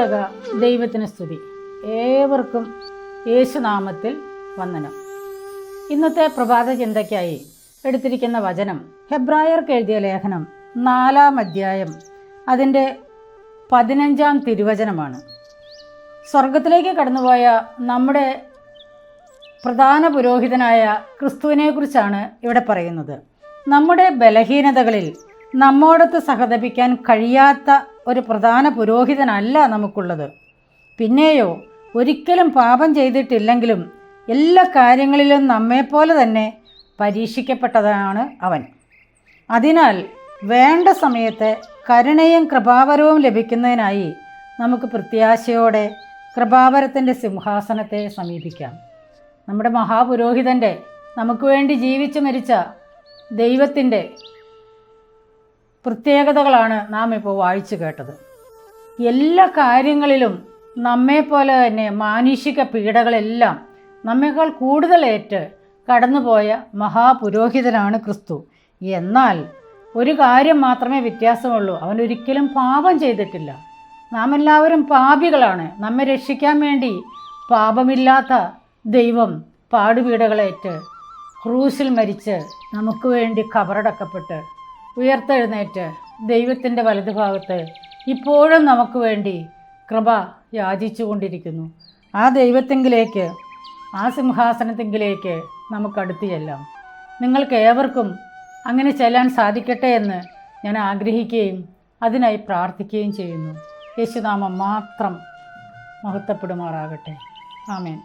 ത്രിയേക ദൈവത്തിന് സ്തുതി. ഏവർക്കും യേശുനാമത്തിൽ വന്ദനം. ഇന്നത്തെ പ്രഭാത ചിന്തയ്ക്കായി എടുത്തിരിക്കുന്ന വചനം ഹെബ്രായർക്ക് എഴുതിയ ലേഖനം നാലാം അധ്യായം അതിന്റെ പതിനഞ്ചാം തിരുവചനമാണ്. സ്വർഗത്തിലേക്ക് കടന്നുപോയ നമ്മുടെ പ്രധാന പുരോഹിതനായ ക്രിസ്തുവിനെക്കുറിച്ചാണ് ഇവിടെ പറയുന്നത്. നമ്മുടെ ബലഹീനതകളിൽ നമ്മോടൊത്ത് സഹതപിക്കാൻ കഴിയാത്ത ഒരു പ്രധാന പുരോഹിതനല്ല നമുക്കുള്ളത്. പിന്നെയോ ഒരിക്കലും പാപം ചെയ്തിട്ടില്ലെങ്കിലും എല്ലാ കാര്യങ്ങളിലും നമ്മെപ്പോലെ തന്നെ പരീക്ഷിക്കപ്പെട്ടതാണ് അവൻ. അതിനാൽ വേണ്ട സമയത്ത് കരുണയും കൃപാവരവും ലഭിക്കുന്നതിനായി നമുക്ക് പ്രത്യാശയോടെ കൃപാവരത്തിന്റെ സിംഹാസനത്തെ സമീപിക്കാം. നമ്മുടെ മഹാപുരോഹിതന്റെ നമുക്ക് വേണ്ടി ജീവിച്ചു മരിച്ച ദൈവത്തിന്റെ പ്രത്യേകതകളാണ് നാം ഇപ്പോൾ വായിച്ചു കേട്ടത്. എല്ലാ കാര്യങ്ങളിലും നമ്മെപ്പോലെ തന്നെ മാനുഷിക പീഡകളെല്ലാം നമ്മേക്കാൾ കൂടുതലേറ്റ് കടന്നുപോയ മഹാപുരോഹിതനാണ് ക്രിസ്തു. എന്നാൽ ഒരു കാര്യം മാത്രമേ വ്യത്യാസമുള്ളൂ. അവൻ ഒരിക്കലും പാപം ചെയ്തിട്ടില്ല. നാം എല്ലാവരും പാപികളാണ്. നമ്മെ രക്ഷിക്കാൻ വേണ്ടി പാപമില്ലാത്ത ദൈവം പാടുപീടകളേറ്റ് ക്രൂസിൽ മരിച്ച് നമുക്ക് വേണ്ടി കബറടക്കപ്പെട്ട് ഉയർത്തെഴുന്നേറ്റ് ദൈവത്തിന്റെ വലതുഭാഗത്ത് ഇപ്പോഴും നമുക്ക് വേണ്ടി കൃപ യാചിച്ചു കൊണ്ടിരിക്കുന്നു ആ ദൈവത്തെങ്കിലേക്ക് ആ സിംഹാസനത്തെങ്കിലേക്ക് നമുക്ക് അടുത്ത് ചെല്ലാം. നിങ്ങൾക്ക് ഏവർക്കും അങ്ങനെ ചെല്ലാൻ സാധിക്കട്ടെ എന്ന് ഞാൻ ആഗ്രഹിക്കുകയും അതിനായി പ്രാർത്ഥിക്കുകയും ചെയ്യുന്നു. യേശുനാമം മാത്രം മഹത്വപ്പെടുമാറാകട്ടെ. ആമേൻ.